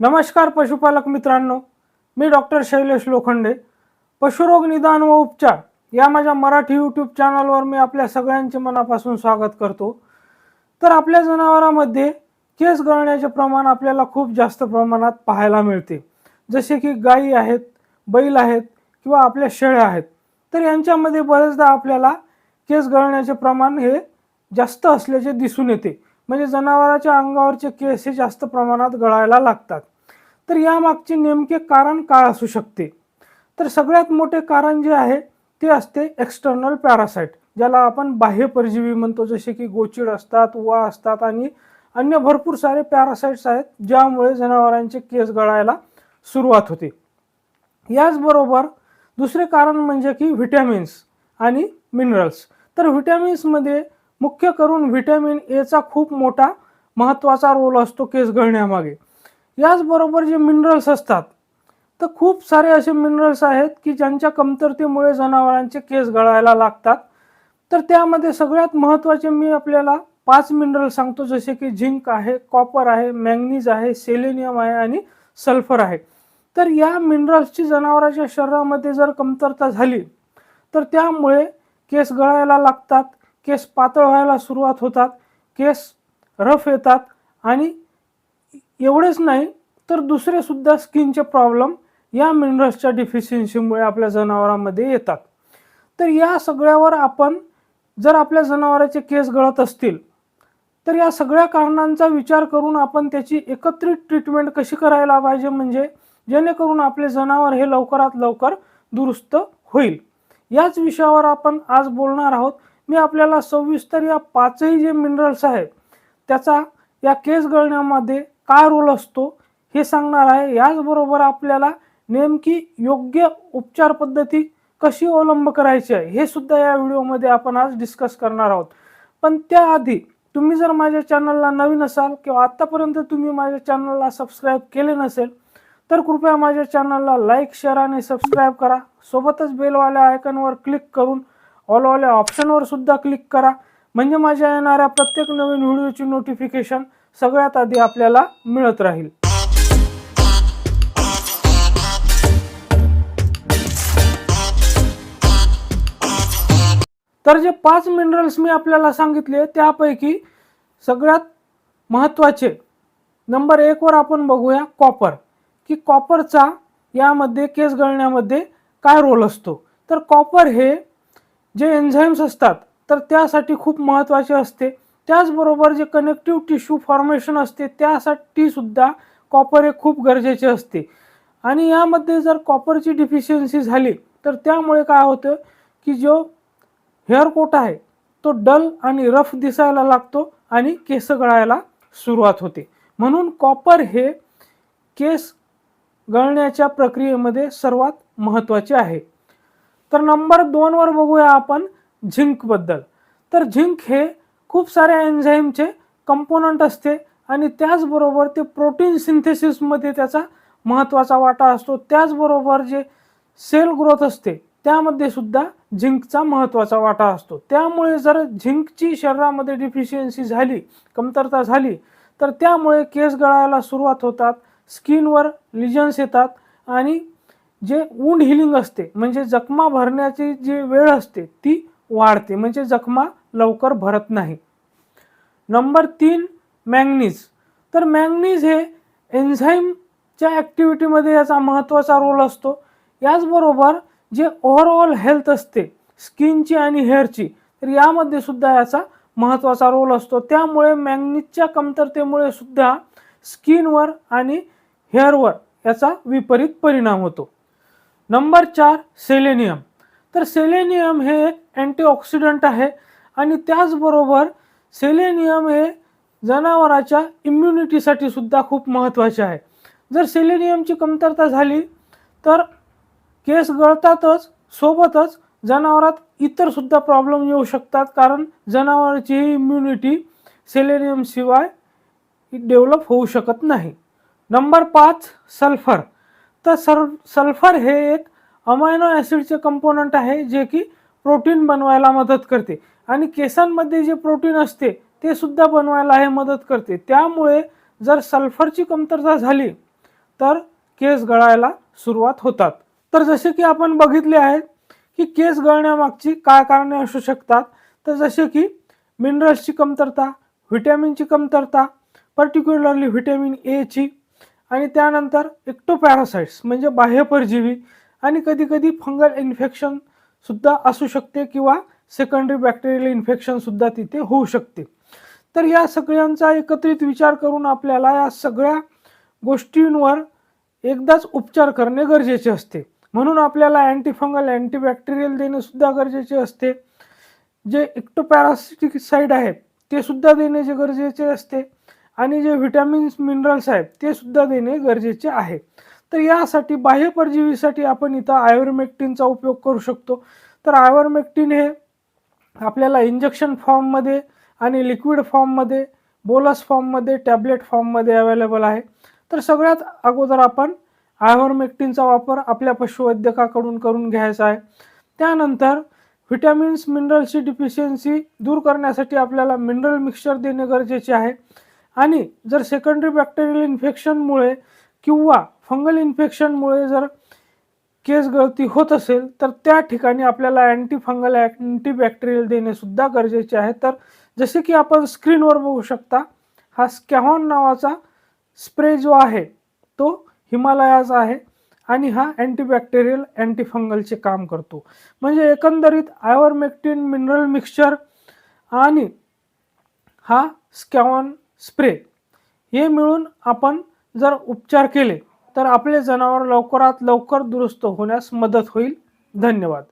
नमस्कार पशुपालक मित्रांनो मी डॉक्टर शैलेश लोखंडे. पशुरोग निदान व उपचार या माझ्या मराठी यूट्यूब चॅनलवर मी आपल्या सगळ्यांचे मनापासून स्वागत करतो. तर आपल्या जनावरांमध्ये केस गळण्याचे प्रमाण आपल्याला खूप जास्त प्रमाणात पाहायला मिळते. जसे की गायी आहेत बैल आहेत किंवा आपल्या शेळ्या आहेत. तर यांच्यामध्ये बरेचदा आपल्याला केस गळण्याचे प्रमाण हे जास्त असल्याचे दिसून येते. म्हणजे जनावराच्या अंगावरचे केस हे जास्त प्रमाणात गळायला लागतात. तर यामागचे नेमके कारण काय असू शकते? तर सगळ्यात मोठे कारण जे आहे ते असते एक्सटर्नल पॅरासाईट ज्याला आपण बाह्य परजीवी म्हणतो. जसे की गोचिड असतात वा असतात आणि अन्य भरपूर सारे पॅरासाइट्स आहेत ज्यामुळे जनावरांचे केस गळायला सुरुवात होते. याचबरोबर दुसरे कारण म्हणजे की व्हिटॅमिन्स आणि मिनरल्स तर व्हिटॅमिन्समध्ये मुख्य करून व्हिटॅमिन एचा खूप मोठा महत्त्वाचा रोल असतो केस गळण्यामागे. याचबरोबर जे मिनरल्स असतात तर खूप सारे असे मिनरल्स आहेत की ज्यांच्या कमतरतेमुळे जनावरांचे केस गळायला लागतात. तर त्यामध्ये सगळ्यात महत्त्वाचे मी आपल्याला पाच मिनरल सांगतो जसे की झिंक आहे कॉपर आहे मॅंगनीज आहे सेलेनियम आहे आणि सल्फर आहे. तर या मिनरल्सची जनावरांच्या शरीरामध्ये जर कमतरता झाली तर त्यामुळे केस गळायला लागतात केस पातळ व्हायला सुरुवात होतात केस रफ येतात आणि एवढेच नाही तर दुसरे सुद्धा स्किनचे प्रॉब्लेम या मिनरल्सच्या डिफिशियन्सीमुळे आपल्या जनावरांमध्ये येतात. तर या सगळ्यावर आपण जर आपल्या जनावराचे केस गळत असतील तर या सगळ्या कारणांचा विचार करून आपण त्याची एकत्रित ट्रीटमेंट कशी करायला पाहिजे म्हणजे जेणेकरून आपले जनावर हे लवकरात लवकर दुरुस्त होईल. याच विषयावर आपण आज बोलणार आहोत. मी आपल्याला सविस्तर या पाचही जे मिनरल्स आहेत त्याचा या केस गळण्यामध्ये काय रोल असतो हे सांगणार आहे. याचबरोबर आपल्याला नेमकी योग्य उपचार पद्धती कशी अवलंब करायची आहे हे सुद्धा या व्हिडिओमध्ये आपण आज डिस्कस करणार आहोत. पण त्याआधी तुम्ही जर माझ्या चॅनलला नवीन असाल किंवा आत्तापर्यंत तुम्ही माझ्या चॅनलला सबस्क्राईब केले नसेल तर कृपया माझ्या चॅनलला लाईक शेअर आणि सबस्क्राईब करा. सोबतच बेलवाल्या आयकनवर क्लिक करून ऑलवाल्या ऑप्शनवर सुद्धा क्लिक करा. म्हणजे माझ्या येणाऱ्या प्रत्येक नवीन व्हिडिओची नोटिफिकेशन सगळ्यात आधी आपल्याला मिळत राहील. तर जे पाच मिनरल्स मी आपल्याला सांगितले त्यापैकी सगळ्यात महत्त्वाचे नंबर एकवर आपण बघूया कॉपर की कॉपरचा यामध्ये केस गळण्यामध्ये काय रोल असतो? तर कॉपर हे जे एन्झाईम्स असतात तर त्यासाठी खूप महत्त्वाचे असते. त्याचबरोबर जे कनेक्टिव्ह टिश्यू फॉर्मेशन असते त्यासाठी सुद्धा कॉपर हे खूप गरजेचे असते. आणि यामध्ये जर कॉपरची डिफिशियन्सी झाली तर त्यामुळे काय होतं की जो हेअर कोट आहे तो डल आणि रफ दिसायला लागतो आणि केस गळायला सुरुवात होते. म्हणून कॉपर हे केस गळण्याच्या प्रक्रियेमध्ये सर्वात महत्त्वाचे आहे. तर नंबर दोनवर बघूया आपण झिंकबद्दल. तर झिंक हे खूप साऱ्या एन्झाईमचे कंपोनंट असते आणि त्याचबरोबर ते प्रोटीन सिंथेसिसमध्ये त्याचा महत्त्वाचा वाटा असतो. त्याचबरोबर जे सेल ग्रोथ असते त्यामध्ये सुद्धा झिंकचा महत्त्वाचा वाटा असतो. त्यामुळे जर झिंकची शरीरामध्ये डिफिशियन्सी झाली कमतरता झाली तर त्यामुळे केस गळायला सुरुवात होतात स्किनवर लिजन्स येतात आणि जे वूंड हिलिंग असते म्हणजे जखमा भरण्याची जी वेळ असते ती वाढते. म्हणजे जखमा लवकर भरत नाही. नंबर तीन मॅंगनीज. तर मॅंगनीज हे एन्झाईमच्या ॲक्टिव्हिटीमध्ये याचा महत्त्वाचा रोल असतो. याचबरोबर जे ओव्हरऑल हेल्थ असते स्किनची आणि हेअरची तर यामध्ये सुद्धा याचा महत्त्वाचा रोल असतो. त्यामुळे मॅंगनीजच्या कमतरतेमुळे सुद्धा स्किनवर आणि हेअरवर याचा विपरीत परिणाम होतो. नंबर चार सेलेनियम. तर सेलेनियम हे एक अँटीऑक्सिडंट आहे. आणि त्याचबरोबर सेलेनियम हे जनावराच्या इम्युनिटीसाठी सुद्धा खूप महत्त्वाचे आहे. जर सेलेनियमची कमतरता झाली तर केस गळतातच सोबतच जनावरात इतरसुद्धा प्रॉब्लेम येऊ शकतात. कारण जनावराची ही इम्युनिटी सेलेनियमशिवाय डेव्हलप होऊ शकत नाही. नंबर पाच सल्फर तर सर सल्फर हे एक अमायनो ॲसिडचे कंपोनंट आहे जे की प्रोटीन बनवायला मदत करते. आणि केसांमध्ये जे प्रोटीन असते ते सुद्धा बनवायला हे मदत करते. त्यामुळे जर सल्फरची कमतरता झाली तर केस गळायला सुरुवात होतात. तर जसे की आपण बघितले आहेत की केस गळण्यामागची काय कारणे असू शकतात? तर जसे की मिनरल्सची कमतरता व्हिटॅमिनची कमतरता पर्टिक्युलरली व्हिटॅमिन एची आणि त्यानंतर एक्टोपॅरासाइट्स म्हणजे बाह्य परजीवी आणि कधीकधी फंगल इन्फेक्शन सुद्धा असू शकते किंवा सेकंडरी बॅक्टेरियल इन्फेक्शन सुद्धा तिथे होऊ शकते. तर या सगळ्यांचा एकत्रित विचार करून आपल्याला या सगळ्या गोष्टींवर एकदाच उपचार करणे गरजेचे असते. म्हणून आपल्याला अँटीफंगल अँटीबॅक्टेरियल देणे सुद्धा गरजेचे असते. जे एक्टोपॅरासिटिक साईड आहे ते सुद्धा देणे जे गरजेचे असते. आणि जे व्हिटॅमिन्स मिनरल्स आहेत ते सुद्धा देणे गरजेचे आहे. तर यासाठी बाह्य परजीवीसाठी आपण इथं आयुर्मेक्टिनचा उपयोग करू शकतो. तर आयुर्मेक्टिन हे आपल्याला इंजेक्शन फॉर्ममध्ये आणि लिक्विड फॉर्ममध्ये बोलस फॉर्ममध्ये टॅबलेट फॉर्ममध्ये अवेलेबल आहे. तर सगळ्यात अगोदर आपण आयव्हरमेक्टिनचा वापर आपल्या पशुवैद्यकाकडून करून घ्यायचा आहे. त्यानंतर व्हिटॅमिन्स मिनरलची डिफिशियन्सी दूर करण्यासाठी आपल्याला मिनरल मिक्सचर देणे गरजेचे आहे. आणि जर सेकंडरी बॅक्टेरियल इन्फेक्शनमुळे किंवा फंगल इन्फेक्शनमुळे जर केस गळती होत असेल तर त्या ठिकाणी आपल्याला अँटी फंगल अँटीबॅक्टेरियल देणे सुद्धा गरजेचे आहे. तर जसे की आपण स्क्रीनवर बघू शकता हा स्कॅहॉन नावाचा स्प्रे जो आहे तो हिमालयाचा आहे आणि हा अँटीबॅक्टेरियल अँटीफंगलचे काम करतो. म्हणजे एकंदरीत आयवरमेक्टिन मिनरल मिक्सचर आणि हा स्कॅवॉन स्प्रे हे मिळून आपण जर उपचार केले तर आपले जनावर लवकरात लवकर दुरुस्त होण्यास मदत होईल. धन्यवाद.